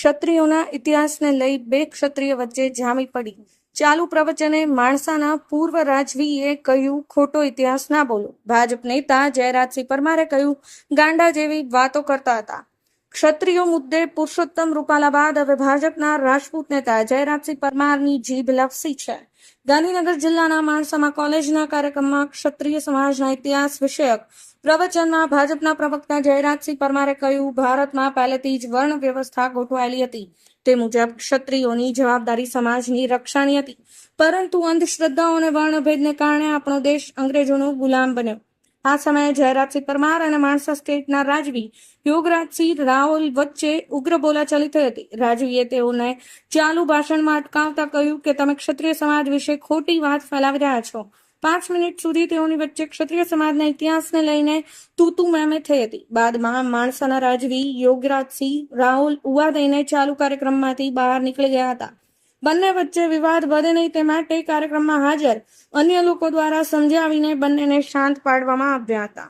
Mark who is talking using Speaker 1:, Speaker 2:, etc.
Speaker 1: ક્ષત્રિયોના ઇતિહાસને લઈ બે ક્ષત્રિય વચ્ચે જામી પડી. ચાલુ પ્રવચને માણસાના પૂર્વ રાજવીએ કહ્યું, ખોટો ઇતિહાસ ના બોલો. ભાજપ નેતા જયરાજસિંહ પરમારે કહ્યું, ગાંડા જેવી વાતો કરતા હતા. ક્ષત્રિયો મુદ્દે પુરુષોત્તમ રૂપાલા બાદ હવે ભાજપના રાજપૂત નેતા જયરાજસિંહ પરમારની જીભ લપસી છે. ગાંધીનગર જિલ્લાના માણસામાં કોલેજના કાર્યક્રમમાં ક્ષત્રિય સમાજના ઇતિહાસ વિષયક પ્રવચનમાં ભાજપના પ્રવક્તા જયરાજસિંહ પરમારે કહ્યું, ભારતમાં પહેલેથી જ વર્ણ વ્યવસ્થા ગોઠવાયેલી હતી. તે મુજબ ક્ષત્રિયોની જવાબદારી સમાજની રક્ષાની હતી. પરંતુ અંધશ્રદ્ધાઓ અને વર્ણભેદને કારણે આપણો દેશ અંગ્રેજોનો ગુલામ બન્યો. આ સમયે જયરાજસિંહ પરમાર અને માણસા સ્ટેટના રાજવી યોગરાજસિંહ રાઓલ વચ્ચે ઉગ્ર બોલાચાલી થઈ હતી. રાજવીએ તેઓને ચાલુ ભાષણમાં અટકાવતા કહ્યું કે, તમે ક્ષત્રિય સમાજ વિશે ખોટી વાત ફેલાવી રહ્યા છો. પાંચ મિનિટ સુધી તેઓની વચ્ચે ક્ષત્રિય સમાજના ઇતિહાસને લઈને તૂતુ મેમે થઈ હતી. બાદમાં માણસાના રાજવી યોગરાજસિંહ રાહુલ ઉવા દઈને ચાલુ કાર્યક્રમમાંથી બહાર નીકળી ગયા હતા. બંને વચ્ચે વિવાદ વધે નહીં તે માટે કાર્યક્રમમાં હાજર અન્ય લોકો દ્વારા સમજાવીને બંનેને શાંત પાડવામાં આવ્યા હતા.